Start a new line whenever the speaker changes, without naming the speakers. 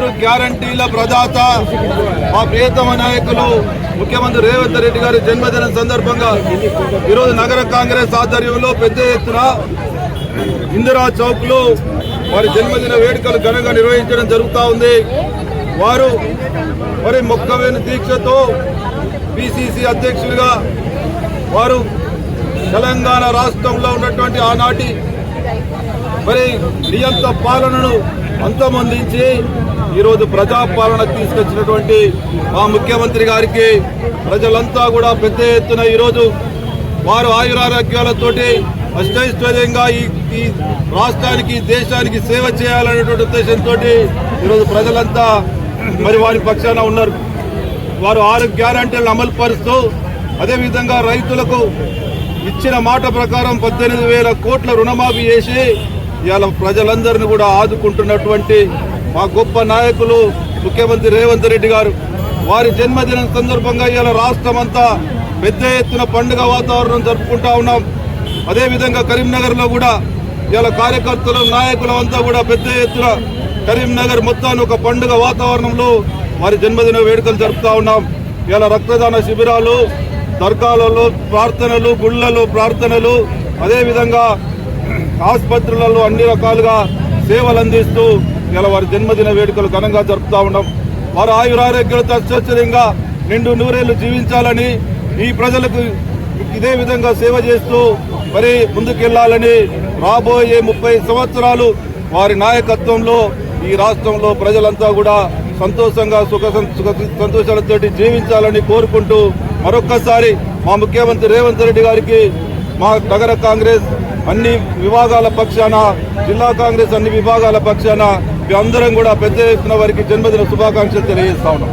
ఆరు గ్యారంటీల ప్రదాత మా ప్రియతమ నాయకులు ముఖ్యమంత్రి రేవంత్ రెడ్డి గారి జన్మదినం సందర్భంగా ఈరోజు నగర కాంగ్రెస్ ఆధ్వర్యంలో పెద్ద ఎత్తున ఇందిరా చౌక్లో వారి జన్మదిన వేడుకలు ఘనంగా నిర్వహించడం జరుగుతూ ఉంది. వారు మరి మొక్కవేని దీక్షతో పిసిసి అధ్యక్షులుగా వారు తెలంగాణ రాష్ట్రంలో ఉన్నటువంటి ఆనాటి మరి నియంత పాలనను అంతమొందించి ఈరోజు ప్రజాపాలన తీసుకొచ్చినటువంటి మా ముఖ్యమంత్రి గారికి ప్రజలంతా కూడా పెద్ద ఎత్తున ఈరోజు వారు ఆయురారోగ్యాలతోటి అష్టైశ్వర్యంగా ఈ ఈ రాష్ట్రానికి దేశానికి సేవ చేయాలనేటువంటి ఉద్దేశంతో ఈరోజు ప్రజలంతా మరి వారి పక్షాన ఉన్నారు. వారు ఆరు గ్యారంటీలను అమలు పరుస్తూ అదేవిధంగా రైతులకు ఇచ్చిన మాట ప్రకారం పద్దెనిమిది వేల కోట్ల రుణమాఫీ చేసి ఇవాళ ప్రజలందరినీ కూడా ఆదుకుంటున్నటువంటి మా గొప్ప నాయకులు ముఖ్యమంత్రి రేవంత్ రెడ్డి గారు. వారి జన్మదినం సందర్భంగా ఇవాళ రాష్ట్రం అంతా పెద్ద ఎత్తున పండుగ వాతావరణం జరుపుకుంటా ఉన్నాం. అదేవిధంగా కరీంనగర్లో కూడా ఇవాళ కార్యకర్తలు నాయకులు అంతా కూడా పెద్ద ఎత్తున కరీంనగర్ మొత్తాన్ని ఒక పండుగ వాతావరణంలో వారి జన్మదిన వేడుకలు జరుపుతా ఉన్నాం. ఇవాళ రక్తదాన శిబిరాలు దర్గాలలో ప్రార్థనలు గుళ్ళలో ప్రార్థనలు అదేవిధంగా ఆసుపత్రులలో అన్ని రకాలుగా సేవలు అందిస్తూ ఇలా వారి జన్మదిన వేడుకలు ఘనంగా జరుపుతా ఉన్నాం. వారు ఆయురారోగ్యాలతో అత్యవసరంగా నిండు నూరేళ్ళు జీవించాలని ఈ ప్రజలకు ఇదే విధంగా సేవ చేస్తూ మరి ముందుకెళ్ళాలని రాబోయే ముప్పై సంవత్సరాలు వారి నాయకత్వంలో ఈ రాష్ట్రంలో ప్రజలంతా కూడా సంతోషంగా సుఖ సుఖ జీవించాలని కోరుకుంటూ మరొక్కసారి మా ముఖ్యమంత్రి రేవంత్ రెడ్డి గారికి మా నగర కాంగ్రెస్ అన్ని విభాగాల పక్షాన జిల్లా కాంగ్రెస్ అన్ని విభాగాల పక్షాన అందరం కూడా పెద్ద ఎత్తున వారికి జన్మదిన శుభాకాంక్షలు తెలియజేస్తా ఉన్నాం.